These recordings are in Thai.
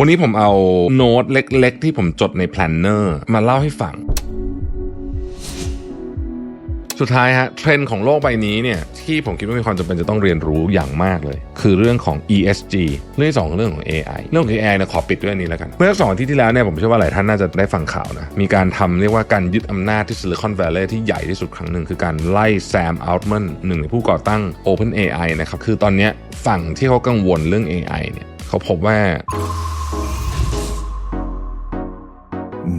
วันนี้ผมเอาโน้ตเล็ก ๆ ที่ผมจดในแพลนเนอร์มาเล่าให้ฟัง สุดท้ายฮะเทรนด์ของโลกใบนี้เนี่ยที่ผมคิดว่ามีความจำเป็นจะต้องเรียนรู้อย่างมากเลย คือเรื่องของ ESG เรื่องที่สองเรื่องของ AI เรื่องของ AI เนี่ยขอปิดด้วยอันนี้แล้วกัน เมื่อสองที่ที่แล้วเนี่ยผมเชื่อว่าหลายท่านน่าจะได้ฟังข่าวนะมีการทำเรียกว่าการยึดอำนาจที่ซิลิคอนแวลลย์ที่ใหญ่ที่สุดครั้งหนึ่งคือการไล่แซมอัลต์แมนหนึ่งในผู้ก่อตั้ง OpenAI นะครับคือตอนนี้ฝั่งที่เขากังวลเรื่อง AI เนี่ย เขาพบว่า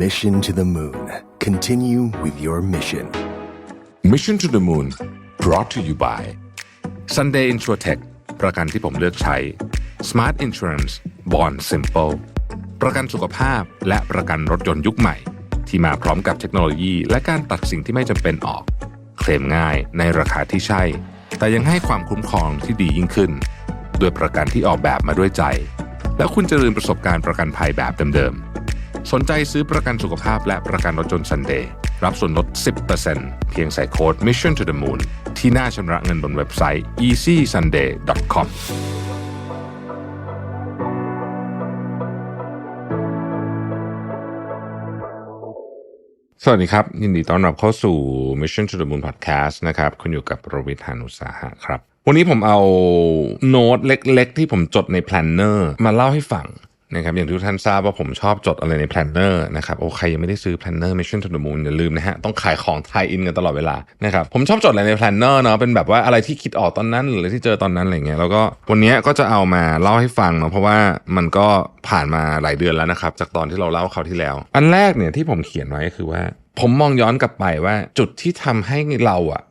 Mission to the Moon. Continue with your mission. Mission to the Moon brought to you by Sunday Insurtech ประกันที่ผมเลือกใช้ Smart Insurance Bond Simple ประกันสุขภาพและประกันรถยนต์ยุคใหม่ ที่มาพร้อมกับเทคโนโลยี และการตัดสิ่งที่ไม่จำเป็นออก เคลมง่ายในราคาที่ใช่ แต่ยังให้ความคุ้มครองที่ดียิ่งขึ้น ด้วยประกันที่ออกแบบมาด้วยใจ แล้วคุณจะลืมประสบการณ์ประกันภัยแบบเดิมๆ สนใจซื้อประกันสุขภาพและประกันรถยนต์ Sunday รับส่วนลด 10%เพียงใส่โค้ด Mission to the Moon ที่หน้าชำระเงินบนเว็บไซต์ easysunday.com สวัสดีครับ ยินดีต้อนรับเข้าสู่ Mission to the Moon Podcast นะครับ คุณอยู่กับโรวิทานุสาหะครับ วันนี้ผมเอาโน้ตเล็ก ๆ ที่ผมจดในแพลนเนอร์มาเล่าให้ฟังนะครับอย่างที่ทุกท่านทราบว่าผมชอบจดอะไรในแพลนเนอร์นะครับโอ้ใครยังไม่ได้ซื้อแพลนเนอร์ Mission to the Moon อย่าลืมนะฮะต้องขายของไทยอินกันตลอดเวลานะครับผมชอบจดอะไรในแพลนเนอร์เนาะเป็นแบบว่าอะไรที่คิดออกตอนนั้นหรืออะไรที่เจอตอนนั้นอะไรเงี้ยแล้วก็วันนี้ก็จะเอามาเล่าให้ฟังเนาะเพราะว่ามันก็ผ่านมาหลายเดือนแล้วนะครับจากตอนที่เราเล่าคราที่แล้ว อันแรกเนี่ยที่ผมเขียนไว้ก็คือว่า ผมมองย้อนกลับไปว่าจุดที่ทำให้เราอะ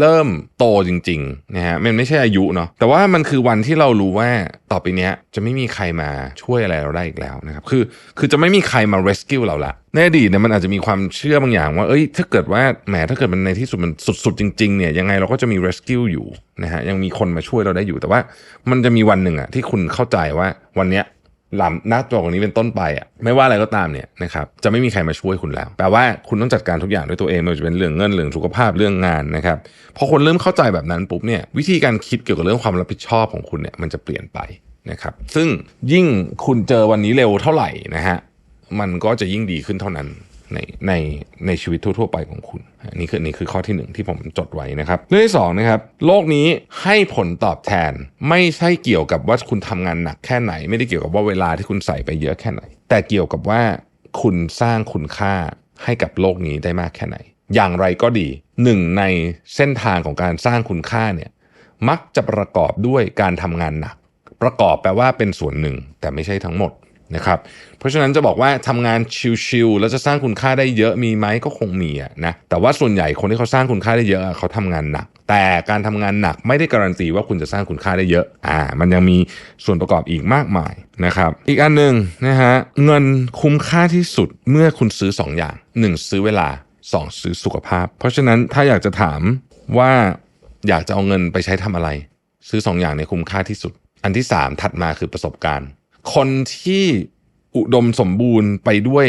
เริ่มโตจริงๆนะฮะมันไม่ใช่อายุเนาะแต่ว่ามันคือวันที่เรารู้ว่าต่อไปเนี้ยจะไม่มีใครมาช่วยอะไรเราได้อีกแล้วนะครับคือคือจะไม่มีใครมา rescue เราละในอดีตเนี่ยมันอาจจะมีความเชื่อบางอย่างว่าเอ้ยถ้าเกิดว่าแหมถ้าเกิดมันในที่สุดมันสุดๆจริงๆเนี่ยยังไงเราก็จะมี rescue อยู่นะฮะยังมีคนมาช่วยเราได้อยู่แต่ว่า มันจะมีวันหนึ่งอะที่คุณเข้าใจว่าวันเนี้ย หลังหน้าจอของนี้เป็นต้นไปอะไม่ว่าอะไรก็ตามเนี่ยนะครับจะไม่มีใครมาช่วยคุณแล้วแปลว่าคุณต้องจัดการทุกอย่างด้วยตัวเองไม่ว่าจะเป็นเรื่องเงินเรื่องสุขภาพเรื่องงานนะครับพอคนเริ่มเข้าใจแบบนั้นปุ๊บเนี่ยวิธีการคิดเกี่ยวกับเรื่องความรับผิดชอบของคุณเนี่ยมันจะเปลี่ยนไปนะครับซึ่งยิ่งคุณเจอวันนี้เร็วเท่าไหร่นะฮะมันก็จะยิ่งดีขึ้นเท่านั้น ในในในชีวิตทั่ว ๆ ไปของคุณอันนี้คือนนี่คือข้อที่หนึ่งที่ผมจดไว้นะครับ เรื่องที่สองนะครับ โลกนี้ให้ผลตอบแทนไม่ใช่เกี่ยวกับว่าคุณทำงานหนักแค่ไหน ไม่ได้เกี่ยวกับว่าเวลาที่คุณใส่ไปเยอะแค่ไหน แต่เกี่ยวกับว่าคุณสร้างคุณค่าให้กับโลกนี้ได้มากแค่ไหน อย่างไรก็ดีหนึ่งในเส้นทางของการสร้างคุณค่าเนี่ยมักจะประกอบด้วยการทำงานหนัก ประกอบแปลว่าเป็นส่วนหนึ่งแต่ไม่ใช่ทั้งหมด นะครับเพราะฉะนั้นจะบอกว่าทำงานชิลๆแล้วจะสร้างคุณค่าได้เยอะมีไหมก็คงมีะนะแต่ว่าส่วนใหญ่คนที่เขาสร้างคุณค่าได้เยอะเขาทำงานหนัก แต่การทำงานหนักไม่ได้การันตีว่าคุณจะสร้างคุณค่าได้เยอะอ่ามันยังมีส่วนประกอบอีกมากมายนะครับอีกอันหนึ่งนะฮะเงินคุ้มค่าที่สุดเมื่อคุณซื้อ 2 อย่าง 1 ซื้อเวลา 2 ซื้อสุขภาพ เพราะฉะนั้นถ้าอยากจะถามว่าอยากจะเอาเงินไปใช้ทำอะไร ซื้อ 2 อย่างเนี่ยคุ้มค่าที่สุด อันที่ 3 ถัดมาคือประสบการณ์ คนที่อุดมสมบูรณ์ไปด้วย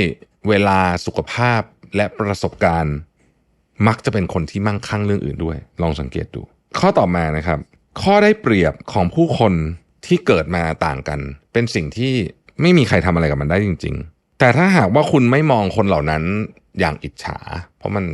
เวลาสุขภาพและประสบการณ์ มักจะเป็นคนที่มั่งคั่งเรื่องอื่นด้วย ลองสังเกตดู ข้อต่อมานะครับ ข้อได้เปรียบของผู้คนที่เกิดมาต่างกัน เป็นสิ่งที่ไม่มีใครทำอะไรกับมันได้จริง ๆ แต่ถ้าหากว่าคุณไม่มองคนเหล่านั้นอย่างอิจฉา เพราะมัน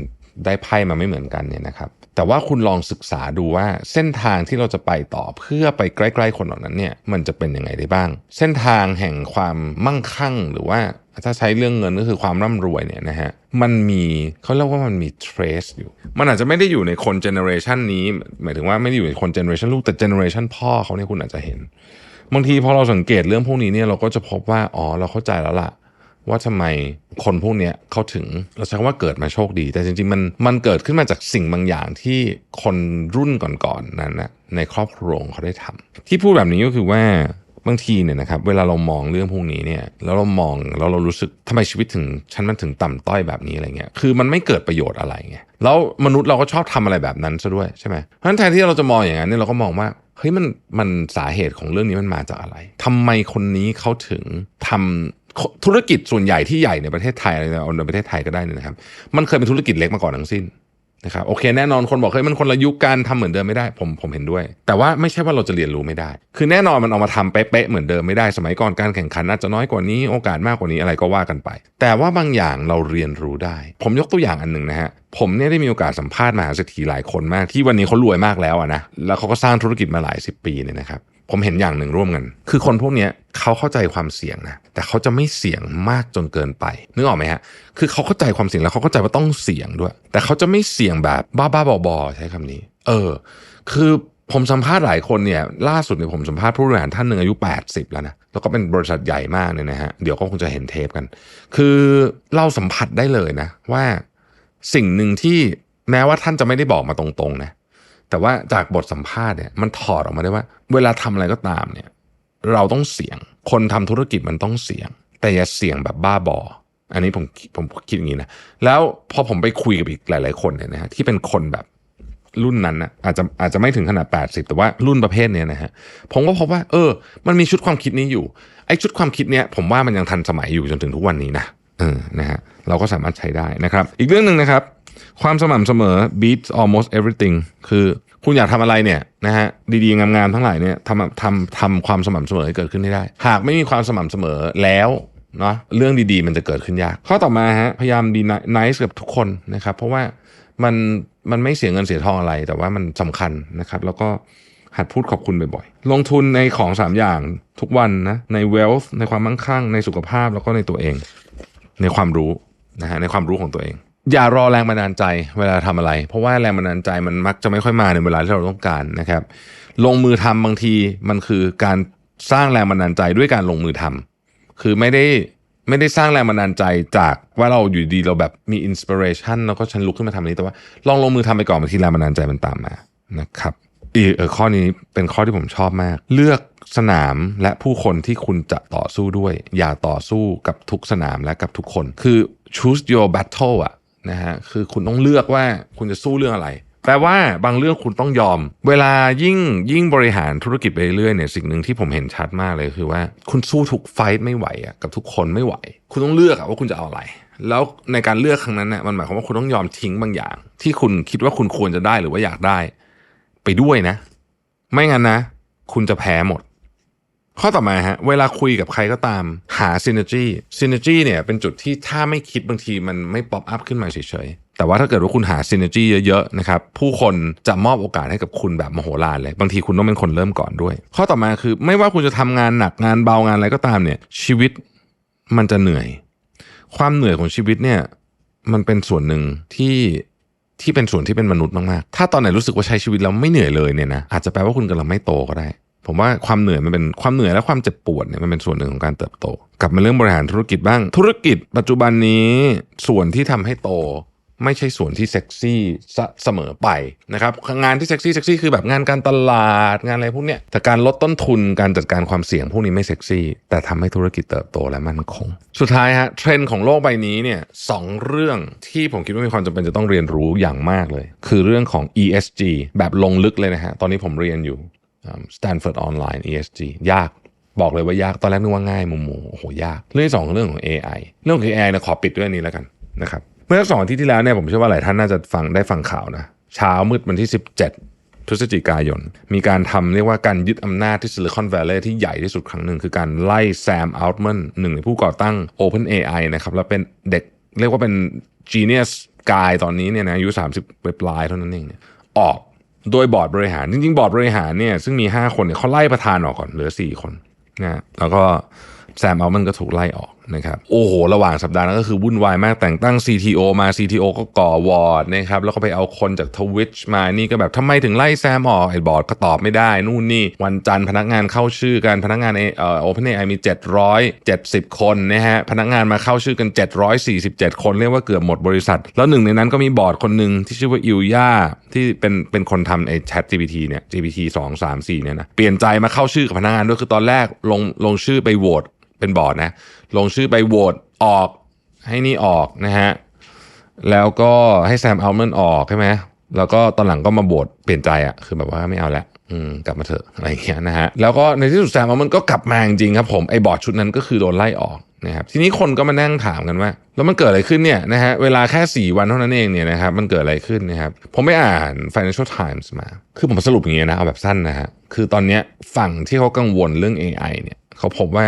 ได้ไพ่มาไม่เหมือนกันเนี่ยนะครับ แต่ว่าคุณลองศึกษาดูว่าเส้นทางที่เราจะไปต่อเพื่อไปใกล้ๆคนเหล่านั้นเนี่ยมันจะเป็นยังไงได้บ้าง เส้นทางแห่งความมั่งคั่งหรือว่าถ้าใช้เรื่องเงินก็คือความร่ำรวยเนี่ยนะฮะมันมีเขาเรียกว่ามันมี trace อยู่ มันอาจจะไม่ได้อยู่ในคนเจเนอเรชันนี้ หมายถึงว่าไม่ได้อยู่ในคนเจเนอเรชันลูกแต่เจเนอเรชันพ่อเขาเนี่ยคุณอาจจะเห็นบางทีพอเราสังเกตเรื่องพวกนี้เนี่ยเราก็จะพบว่าอ๋อเราเข้าใจแล้วล่ะ ว่าทำไมคนพวกนี้เขาถึงเราใช้คำว่าเกิดมาโชคดี แต่จริงๆมันมันเกิดขึ้นมาจากสิ่งบางอย่างที่คนรุ่นก่อนๆนั้นนะในครอบครัวของเขาได้ทำที่พูดแบบนี้ก็คือว่าบางทีเนี่ยนะครับเวลาเรามองเรื่องพวกนี้เนี่ยแล้วเรามองแล้วเรารู้สึกทำไมชีวิตถึงฉันมันถึงต่ำต้อยแบบนี้อะไรเงี้ยคือมันไม่เกิดประโยชน์อะไรไงแล้วมนุษย์เราก็ชอบทำอะไรแบบนั้นซะด้วยใช่ไหมเพราะฉะนั้นแทนที่เราจะมองอย่างนั้นเนี่ยเราก็มองว่าเฮ้ยมันมันสาเหตุของเรื่องนี้มันมาจากอะไรทำไมคนนี้เขาถึงทำ ธุรกิจส่วนใหญ่ที่ใหญ่ในประเทศไทยอะไรเอาในประเทศไทยก็ได้นะครับ มันเคยเป็นธุรกิจเล็กมาก่อนทั้งสิ้นนะครับโอเคแน่นอนคนบอกเฮ้ยมันคนละยุคกันทำเหมือนเดิมไม่ได้ผมผมเห็นด้วย แต่ว่าไม่ใช่ว่าเราจะเรียนรู้ไม่ได้ คือแน่นอนมันเอามาทำเป๊ะๆเหมือนเดิมไม่ได้สมัยก่อนการแข่งขันอาจจะน้อยกว่านี้โอกาสมากกว่านี้อะไรก็ว่ากันไป แต่ว่าบางอย่างเราเรียนรู้ได้ ผมยกตัวอย่างอันหนึ่งนะฮะผมเนี่ยได้มีโอกาสสัมภาษณ์มหาเศรษฐีหลายคนมากที่วันนี้เขารวยมากแล้วอะนะแล้วเขาก็สร้างธุรกิจมาหลายสิบปีเนี่ยนะครับ ผมเห็นอย่างหนึ่งร่วมกัน คือคนพวกนี้เขาเข้าใจความเสี่ยงนะ แต่เขาจะไม่เสี่ยงมากจนเกินไป นึกออกไหมฮะ คือเขาเข้าใจความเสี่ยงแล้วเขาเข้าใจว่าต้องเสี่ยงด้วย แต่เขาจะไม่เสี่ยงแบบบ้าๆบอๆใช้คำนี้ เออ คือผมสัมภาษณ์หลายคนเนี่ย ล่าสุดเนี่ยผมสัมภาษณ์ผู้บริหารท่านหนึ่งอายุ 80 แล้วนะ แล้วก็เป็นบริษัทใหญ่มากเนี่ยนะฮะ เดี๋ยวก็คงจะเห็นเทปกัน คือเราสัมผัสได้เลยนะ ว่าสิ่งหนึ่งที่แม้ว่าท่านจะไม่ได้บอกมาตรงๆนะ แต่ว่าจากบทสัมภาษณ์เนี่ยมันถอดออกมาได้ว่า เวลาทำอะไรก็ตามเนี่ยเราต้องเสี่ยง คนทำธุรกิจมันต้องเสี่ยง แต่อย่าเสี่ยงแบบบ้าบอ อันนี้ผมผมคิดอย่างนี้นะ แล้วพอผมไปคุยกับอีกหลาย ๆ คนเนี่ยนะฮะที่เป็นคนแบบรุ่นนั้นนะอาจจะอาจจะไม่ถึงขนาด 80 แต่ว่ารุ่นประเภทเนี้ยนะฮะผมก็พบว่า เออ มันมีชุดความคิดนี้อยู่ไอ้ชุดความคิดเนี้ยผมว่ามันยังทันสมัยอยู่จนถึงทุกวันนี้นะเออนะฮะเราก็สามารถใช้ได้นะครับ อีกเรื่องหนึ่งนะครับ ความสม่ำเสมอ beats almost everything คือคุณอยากทำอะไรเนี่ยนะฮะดีๆ งามๆทั้งหลายเนี่ยทำทำทำความสม่ำเสมอให้เกิดขึ้นให้ได้ หากไม่มีความสม่ำเสมอแล้วเนาะเรื่องดีๆ มันจะเกิดขึ้นยาก ข้อต่อมาฮะพยายามดี nice กับทุกคนนะครับ เพราะว่ามันมันไม่เสียเงินเสียทองอะไร แต่ว่ามันสำคัญนะครับ แล้วก็หัดพูดขอบคุณบ่อยๆ ลงทุนในของ 3 อย่างทุกวันนะใน wealth ในความมั่งคั่ง ในสุขภาพแล้วก็ในตัวเอง ในความรู้นะฮะในความรู้ของตัวเอง อย่ารอแรงบันดาลใจเวลาทำอะไร เพราะว่าแรงบันดาลใจมันมักจะไม่ค่อยมาในเวลาที่เราต้องการนะครับ ลงมือทำบางทีมันคือการสร้างแรงบันดาลใจด้วยการลงมือทำคือไม่ได้ไม่ได้สร้างแรงบันดาลใจจากว่าเราอยู่ดีเราแบบมีอินสปิเรชันแล้วก็ฉันลุกขึ้นมาทำอันนี้แต่ว่า ลองลงมือทำไปก่อนบางทีแรงบันดาลใจมันตามมานะครับอีกข้อนี้เป็นข้อที่ผมชอบมาก เลือกสนามและผู้คนที่คุณจะต่อสู้ด้วย อย่าต่อสู้กับทุกสนามและกับทุกคน คือ choose your battle อะ นะฮะคือคุณต้องเลือกว่าคุณจะสู้เรื่องอะไร แปลว่าบางเรื่องคุณต้องยอม เวลายิ่งยิ่งบริหารธุรกิจไปเรื่อยเนี่ยสิ่งหนึ่งที่ผมเห็นชัดมากเลยคือว่า คุณสู้ทุกไฟต์ไม่ไหวอะกับทุกคนไม่ไหว คุณต้องเลือกอะว่าคุณจะเอาอะไรแล้วในการเลือกครั้งนั้นเนี่ยมันหมายความว่าคุณต้องยอมทิ้งบางอย่าง ที่คุณคิดว่าคุณควรจะได้หรือว่าอยากได้ ไปด้วยนะ ไม่งั้นนะ คุณจะแพ้หมด ข้อต่อมาฮะเวลาคุยกับใครก็ตามหา synergy synergy เนี่ยเป็นจุดที่ถ้าไม่คิดบางทีมันไม่ป๊อปอัพขึ้นมาเฉยๆ แต่ว่าถ้าเกิดว่าคุณหา synergy เยอะๆนะครับผู้คนจะมอบโอกาสให้กับคุณแบบมโหฬารเลย บางทีคุณต้องเป็นคนเริ่มก่อนด้วย ข้อต่อมาคือไม่ว่าคุณจะทำงานหนักงานเบางานอะไรก็ตามเนี่ยชีวิตมันจะเหนื่อย ความเหนื่อยของชีวิตเนี่ยมันเป็นส่วนหนึ่งที่ที่เป็นส่วนที่เป็นมนุษย์มากๆ ถ้าตอนไหนรู้สึกว่าใช้ชีวิตแล้วไม่เหนื่อยเลยเนี่ยนะอาจจะแปลว่าคุณกำลังไม่โตก็ได้ ผมว่าความเหนื่อยมันเป็นความเหนื่อยและความเจ็บปวดเนี่ยมันเป็นส่วนหนึ่งของการเติบโต กลับมาเรื่องบริหารธุรกิจบ้าง ธุรกิจปัจจุบันนี้ส่วนที่ทำให้โตไม่ใช่ส่วนที่เซ็กซี่ซะเสมอไปนะครับงานที่เซ็กซี่เซ็กซี่คือแบบงานการตลาดงานอะไรพวกเนี้ยแต่การลดต้นทุนการจัดการความเสี่ยงพวกนี้ไม่เซ็กซี่ แต่ทำให้ธุรกิจเติบโตและมั่นคง สุดท้ายฮะเทรนด์ของโลกใบนี้เนี่ยสองเรื่องที่ผมคิดว่ามีความจำเป็นจะต้องเรียนรู้อย่างมากเลย คือเรื่องของ ESG แบบลงลึกเลยนะฮะตอนนี้ผมเรียนอยู่ Stanford Online ESG ยากบอกเลยว่ายากตอนแรกนึกว่าง่ายมุมโมโอ้โหยาก เรื่องที่สองเรื่องของ AI เรื่องของ AI นะขอปิดด้วยนี้แล้วกันนะครับเมื่อสองอาทิตย์ที่แล้วเนี่ยผมเชื่อว่าหลายท่านน่าจะฟังได้ฟังข่าวนะเช้ามืดวันที่ 17 พฤศจิกายน มีการทำเรียกว่าการยึดอำนาจที่ซิลิคอนแวลลย์ที่ใหญ่ที่สุดครั้งหนึ่ง คือการไล่แซมอัลต์แมนหนึ่งในผู้ก่อตั้ง OpenAI นะครับแล้วเป็นเด็กเรียกว่าเป็น genius guy ตอนนี้เนี่ยนะอายุ 30ปลายเท่านั้นเองเนี่ยออก โดยบอร์ดบริหาร จริงๆ บอร์ดบริหารเนี่ยซึ่งมี 5 คนเนี่ยเขาไล่ประธานออกก่อนเหลือ 4 คนนะแล้วก็แซมเอามันก็ถูกไล่ออก นะครับโอ้โห ระหว่างสัปดาห์นั้นก็คือวุ่นวายมากแต่งตั้ง CTO มา CTO ก็ก่อวอร์ดนะครับแล้วก็ไปเอาคนจากทวิชมานี่ก็แบบทำไมถึงไล่แซมออกไอ้บอร์ดก็ตอบไม่ได้ นู่นนี่วันจันทร์พนักงานเข้าชื่อกันพนักงานเอ่อ OpenAI มี 770 คนนะฮะพนักงานมาเข้าชื่อกัน 747 คนเรียกว่าเกือบหมดบริษัท แล้วหนึ่งในนั้นก็มีบอร์ดคนหนึ่งที่ชื่อว่าอิลย่าที่เป็นเป็นคนทำไอ้ Chat GPT เนี่ย GPT 2 3 4เนี่ยนะเปลี่ยนใจมาเข้าชื่อกับพนักงานด้วยคือตอนแรกลงลงชื่อไปโหวต เป็นบอร์ดนะ ลงชื่อไปโหวตออกให้นี่ออกนะฮะ แล้วก็ให้แซมอัลเมนออกใช่ไหมแล้วก็ตอนหลังก็มาโบทเปลี่ยนใจอะคือแบบว่าไม่เอาละอืมกลับมาเถอะอะไรอย่างเงี้ยนะฮะแล้วก็ในที่สุดแซมอัลเมนก็กลับมาจริงครับผมไอ้บอร์ดชุดนั้นก็คือโดนไล่ออกนะครับทีนี้คนก็มานั่งถามกันว่าแล้วมันเกิดอะไรขึ้นเนี่ยนะฮะเวลาแค่ 4 วันเท่านั้นเองเนี่ยนะครับมันเกิดอะไรขึ้นนะครับผมไม่อ่าน Financial Times มา คือผมสรุปอย่างนี้ยนะเอาแบบสั้นนะฮะคือตอนเนี้ยฝั่งที่เขากังวลเรื่อง AI เนี่ย เขาพบว่า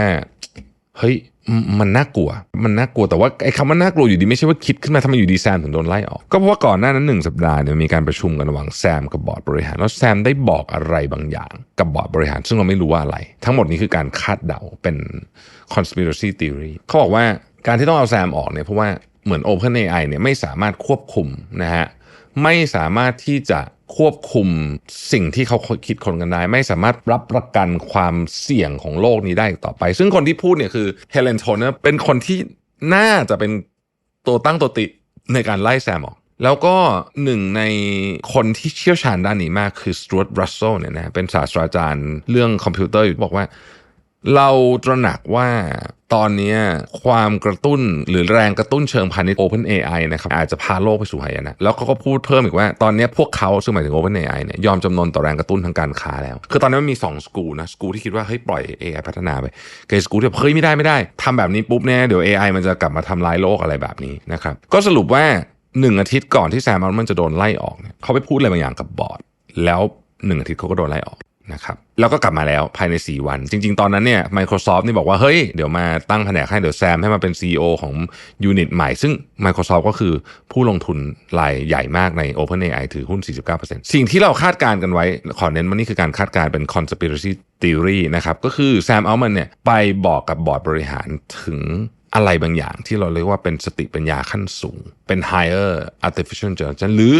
เฮ้ยมมันน่ากลัว มันน่ากลัวแต่ว่าไอ้คำว่าน่ากลัวอยู่ดีไม่ใช่ว่าคิดขึ้นมาทำไมอยู่ดีแซมถึงโดนไล่ออก ก็เพราะว่าก่อนหน้านั้นหนึ่งสัปดาห์เนี่ยมีการประชุมกันระหว่างแซมกับบอร์ดบริหาร แล้วแซมได้บอกอะไรบางอย่าง กับบอร์ดบริหาร ซึ่งเราไม่รู้ว่าอะไร ทั้งหมดนี้คือการคาดเดาเป็น conspiracy theory เขาบอกว่าการที่ต้องเอาแซมออกเนี่ยเพราะว่าเหมือน OpenAI เนี่ยไม่สามารถควบคุมนะฮะ ไม่สามารถที่จะควบคุมสิ่งที่เขาคิดคนกันได้ ไม่สามารถรับประกันความเสี่ยงของโลกนี้ได้ต่อไป ซึ่งคนที่พูดเนี่ยคือเฮเลนโทเนเป็นคนที่น่าจะเป็นตัวตั้งตัวติในการไล่แซมออก แล้วก็หนึ่งในคนที่เชี่ยวชาญด้านนี้มากคือสตูดรัสเซลเนี่ยนะเป็นศาสตราจารย์เรื่องคอมพิวเตอร์อยู่บอกว่า เราตระหนักว่าตอนนี้ความกระตุ้นหรือแรงกระตุ้นเชิงพาณิชย์ Open AI นะครับอาจจะพาโลกไปสู่หายนะแล้วเขาก็พูดเพิ่มอีกว่าตอนนี้พวกเขาซึ่งหมายถึง Open AI เนี่ยยอมจำนนต่อแรงกระตุ้นทางการค้าแล้ว คือตอนนี้มันมี 2 สกูนะสกูที่คิดว่าเฮ้ยปล่อย AI พัฒนาไปกับสกูที่แบบเฮ้ยไม่ได้ไม่ได้ทำแบบนี้ปุ๊บเนี่ยเดี๋ยว AI มันจะกลับมาทำลายโลกอะไรแบบนี้นะครับก็สรุปว่าหนึ่งอาทิตย์ก่อนที่แซมมันจะโดนไล่ออกเนี่ยเขาไปพูดอะไรบางอย่างกับบอร์ดแล้วหนึ่งอาทิตย์เขาก็โดนไล่ออก นะครับแล้วก็กลับมาแล้วภายใน 4 วัน จริง ๆ ตอนนั้นเนี่ย Microsoft นี่บอกว่า เฮ้ย เดี๋ยวมาตั้งแผนกให้เดี๋ยวแซมให้มาเป็น CEO ของยูนิตใหม่ ซึ่ง Microsoft ก็คือผู้ลงทุนรายใหญ่มากใน OpenAI ถือหุ้น 49%สิ่งที่เราคาดการณ์กันไว้ ขอเน้นว่านี่คือการคาดการณ์เป็น conspiracy theory นะครับ ก็คือแซมอัลมันเนี่ยไปบอกกับบอร์ดบริหารถึง อะไรบางอย่างที่เราเรียกว่าเป็นสติปัญญาขั้นสูง เป็น higher artificial intelligence หรือ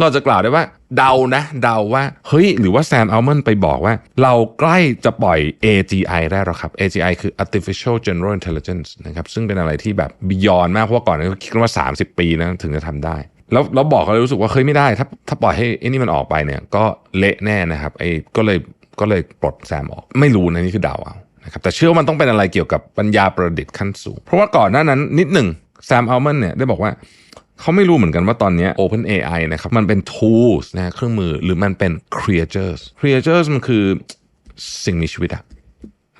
เราจะกล่าวได้ว่าเดานะ เดาว่า เฮ้ย หรือว่าแซมอัลมันไปบอกว่า เราใกล้จะปล่อย AGI ได้แล้วครับ AGI คือ artificial general intelligence นะครับซึ่งเป็นอะไรที่แบบ beyond มาก เพราะก่อนนั้คิดว่า 30 ปีนะถึงจะทำได้แล้วเราบอกเขาเลยรู้สึกว่าเฮ้ยไม่ได้ถ้าถ้าปล่อยให้ไอ้นี่มันออกไปเนี่ยก็เละแน่นะครับไอ้ก็เลยก็เลยปลดแซมออก ไม่รู้นะนี่คือเดาเอา นะครับแต่เชื่อว่ามันต้องเป็นอะไรเกี่ยวกับปัญญาประดิษฐ์ขั้นสูง เพราะว่าก่อนหน้านั้นนิดหนึ่งแซมอัลมันเนี่ยได้บอกว่าเขาไม่รู้เหมือนกันว่าตอนนี้ Open AI นะครับมันเป็น tools นะเครื่องมือหรือมันเป็น creatures creatures มันคือสิ่งมีชีวิตอะ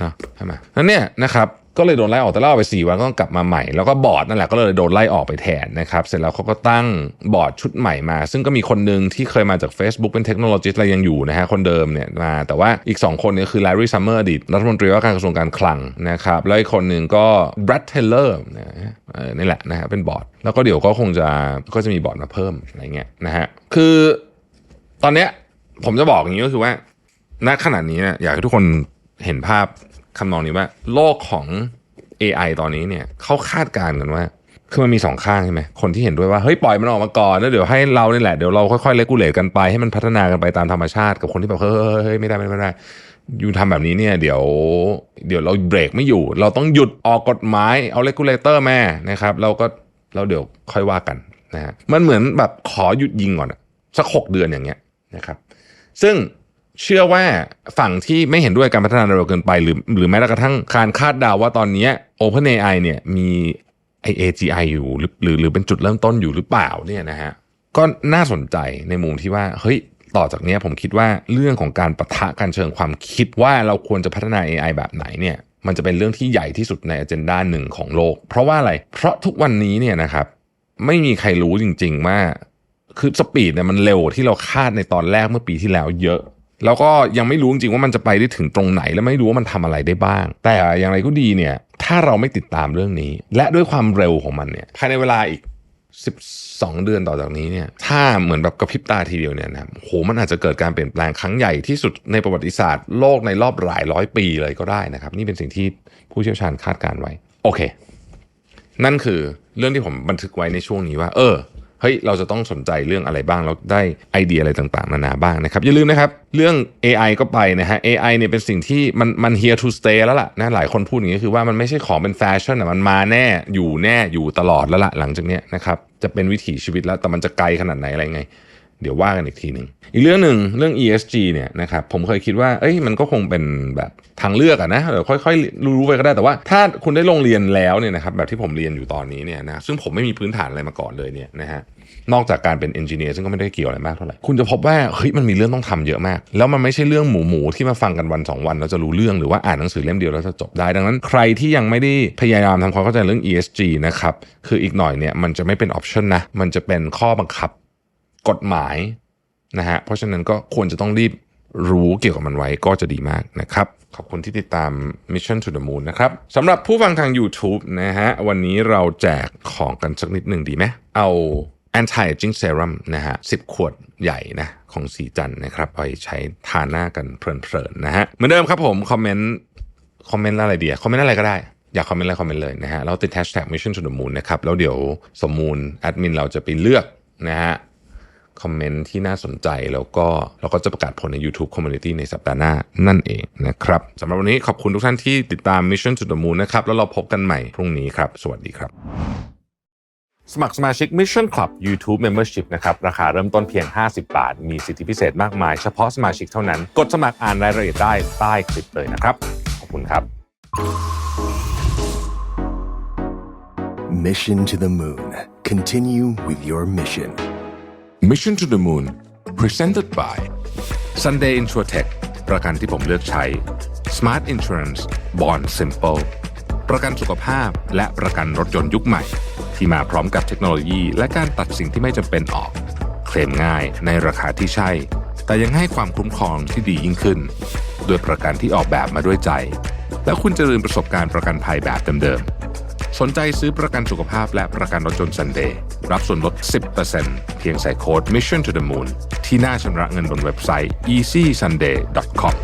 นะใช่ไหมนั้นเนี่ยนะครับ ก็เลยโดนไล่ออกแต่เล่าไป 4 วันก็ต้องกลับมาใหม่ แล้วก็บอร์ดนั่นแหละก็เลยโดนไล่ออกไปแทนนะครับ เสร็จแล้วเขาก็ตั้งบอร์ดชุดใหม่มา ซึ่งก็มีคนหนึ่งที่เคยมาจาก Facebook เป็นเทคโนโลยีอะไรยังอยู่นะฮะคนเดิมเนี่ยมา แต่ว่าอีก 2 คนนี้คือ Larry Summer อดีตรัฐมนตรีว่าการกระทรวงการคลังนะครับ แล้วอีกคนหนึ่งก็ Brad Taylor นะนี่แหละนะฮะเป็นบอร์ด แล้วก็เดี๋ยวก็คงจะก็จะมีบอร์ดมาเพิ่มอะไรเงี้ยนะฮะคือตอนเนี้ยผมจะบอกอย่างนี้ก็คือว่าณขณะนี้เนี่ยอยากให้ทุกคนเห็นภาพ คำนองนี้ว่าโลกของ AI ตอนนี้เนี่ยเขาคาดการณ์กันว่าคือมันมีสองข้างใช่ไหมคนที่เห็นด้วยว่าเฮ้ยปล่อยมันออกมาก่อนแล้วเดี๋ยวให้เราเนี่ยแหละเดี๋ยวเราค่อยๆเลกูเลตกันไปให้มันพัฒนากันไปตามธรรมชาติกับคนที่แบบเฮ้ยเฮ้ยไม่ได้ไม่ได้ไม่ได้อยู่ทำแบบนี้เนี่ยเดี๋ยวเดี๋ยวเราเบรกไม่อยู่ เราต้องหยุดออกกฎหมายเอาเลกูเลเตอร์แม่นะครับเราก็เราเดี๋ยวค่อยว่ากันนะฮะมันเหมือนแบบขอหยุดยิงก่อนสักหกเดือนอย่างเงี้ยนะครับ ซึ่ง เชื่อว่าฝั่งที่ไม่เห็นด้วยการพัฒนาเร็วเกินไป หรือหรือแม้กระทั่งการคาดเดาวว่าตอนนี้ OpenAI เนี่ยมีไอ AGI อยู่หรือหรือหรือเป็นจุดเริ่มต้นอยู่หรือเปล่าเนี่ยนะฮะก็น่าสนใจในมุมที่ว่าเฮ้ยต่อจากนี้ผมคิดว่าเรื่องของการประทะกันเชิงความคิดว่าเราควรจะพัฒนา AI แบบไหนเนี่ยมันจะเป็นเรื่องที่ใหญ่ที่สุดในอ g e n d a หนึ่งของโลก เพราะว่าอะไร เพราะทุกวันนี้เนี่ยนะครับไม่มีใครรู้จริง ๆ ว่าคือสปีดเนี่ยมันเร็วที่เราคาดในตอนแรกเมื่อปีที่แล้วเยอะ แล้วก็ยังไม่รู้จริงว่ามันจะไปได้ถึงตรงไหน และไม่รู้ว่ามันทำอะไรได้บ้าง แต่อย่างไรก็ดีเนี่ย ถ้าเราไม่ติดตามเรื่องนี้ และด้วยความเร็วของมันเนี่ยภายในเวลาอีก 12 เดือนต่อจากนี้เนี่ยถ้าเหมือนแบบกระพริบตาทีเดียวเนี่ยนะโหมันอาจจะเกิดการเปลี่ยนแปลงครั้งใหญ่ที่สุดในประวัติศาสตร์โลกในรอบหลายร้อยปีเลยก็ได้นะครับ นี่เป็นสิ่งที่ผู้เชี่ยวชาญคาดการไว้ โอเค นั่นคือเรื่องที่ผมบันทึกไว้ในช่วงนี้ว่า เออ เฮ้ยเราจะต้องสนใจเรื่องอะไรบ้างเราได้ไอเดียอะไรต่างๆ นานาบ้างนะครับ อย่าลืมนะครับ เรื่อง AI ก็ไปนะฮะ AI เนี่ยเป็นสิ่งที่มันมัน here to stay แล้วล่ะนะหลายคนพูดอย่างนี้คือว่ามันไม่ใช่ของเป็นแฟชั่นอะมันมาแน่อยู่แน่อยู่ตลอดแล้วล่ะหลังจากเนี้ยนะครับจะเป็นวิถีชีวิตแล้วแต่มันจะไกลขนาดไหนอะไรไง เดี๋ยวว่ากันอีกทีหนึ่งอีกเรื่องหนึ่งเรื่อง ESG เนี่ยนะครับผมเคยคิดว่าเอ้ยมันก็คงเป็นแบบทางเลือกอะนะเดี๋ยวค่อยๆรู้ไปก็ได้แต่ว่า ถ้าคุณได้ลงเรียนแล้วเนี่ยนะครับแบบที่ผมเรียนอยู่ตอนนี้เนี่ยนะซึ่งผมไม่มีพื้นฐานอะไรมาก่อนเลยเนี่ยนะฮะนอกจากการเป็นเอนจิเนียร์ซึ่งก็ไม่ได้เกี่ยวอะไรมากเท่าไหร่ คุณจะพบว่าเฮ้ยมันมีเรื่องต้องทำเยอะมาก แล้วมันไม่ใช่เรื่องหมูหมูๆที่มาฟังกันวันสองวันเราจะรู้เรื่องหรือว่าอ่านหนังสือเล่มเดียวแล้วจะจบได้ ดังนั้นใครที่ยังไม่ได้พยายามทำความเข้าใจเรื่อง ESG นะครับคืออีกหน่อยเนี่ยมันจะไม่เป็นออปชันนะมันจะเป็นข้อบังคับ กฎหมายนะฮะเพราะฉะนั้นก็ควรจะต้องรีบรู้เกี่ยวกับมันไว้ก็จะดีมากนะครับ ขอบคุณที่ติดตาม Mission to the Moon นะครับสำหรับผู้ฟังทาง YouTube นะฮะวันนี้เราแจกของกันสักนิดหนึ่งดีไหมเอา anti aging serum นะฮะ10 ขวดใหญ่นะของสีจันนะครับไปใช้ทาหน้ากันเพลินๆนะฮะเหมือนเดิมครับผมคอมเมนต์คอมเมนต์อะไรเดีอะคอมเมนต์อะไรก็ได้อยากคอมเมนต์อะไรคอมเมนต์เลยนะฮะเราติด hashtag mission to the moon นะครับแล้วเดี๋ยวสมมูลแอดมินเราจะไปเลือกนะฮะ คอมเมนต์ที่น่าสนใจแล้วก็เราก็จะประกาศผลใน YouTube Community ในสัปดาห์หน้านั่นเองนะครับสำหรับวันนี้ขอบคุณทุกท่านที่ติดตาม Mission to the Moon นะครับ แล้วเราพบกันใหม่พรุ่งนี้ครับ สวัสดีครับ สมัครสมาชิก Mission Club YouTube Membership นะครับ ราคาเริ่มต้นเพียง 50 บาท มีสิทธิพิเศษมากมาย เฉพาะสมาชิกเท่านั้น กดสมัครอ่านรายละเอียดได้ใต้คลิปเลยนะครับ ขอบคุณครับ Mission to the Moon. Continue with your mission. Mission to the Moon Presented by Sunday Insurtech ประกันที่ผมเลือกใช้ Smart Insurance Bond Simple ประกันสุขภาพและประกันรถยนต์ยุคใหม่ ที่มาพร้อมกับเทคโนโลยี และการตัดสิ่งที่ไม่จำเป็นออก เคลมง่ายในราคาที่ใช่ แต่ยังให้ความคุ้มครองที่ดียิ่งขึ้น ด้วยประกันที่ออกแบบมาด้วยใจ แล้วคุณจะลืมประสบการณ์ประกันภัยแบบเดิมๆ สนใจซื้อประกันสุขภาพและประกันรถยนต์ซันเดย์รับส่วนลด 10%เพียงใส่โค้ด Mission to the Moon ที่หน้าชำระเงินบนเว็บไซต์ easysunday.com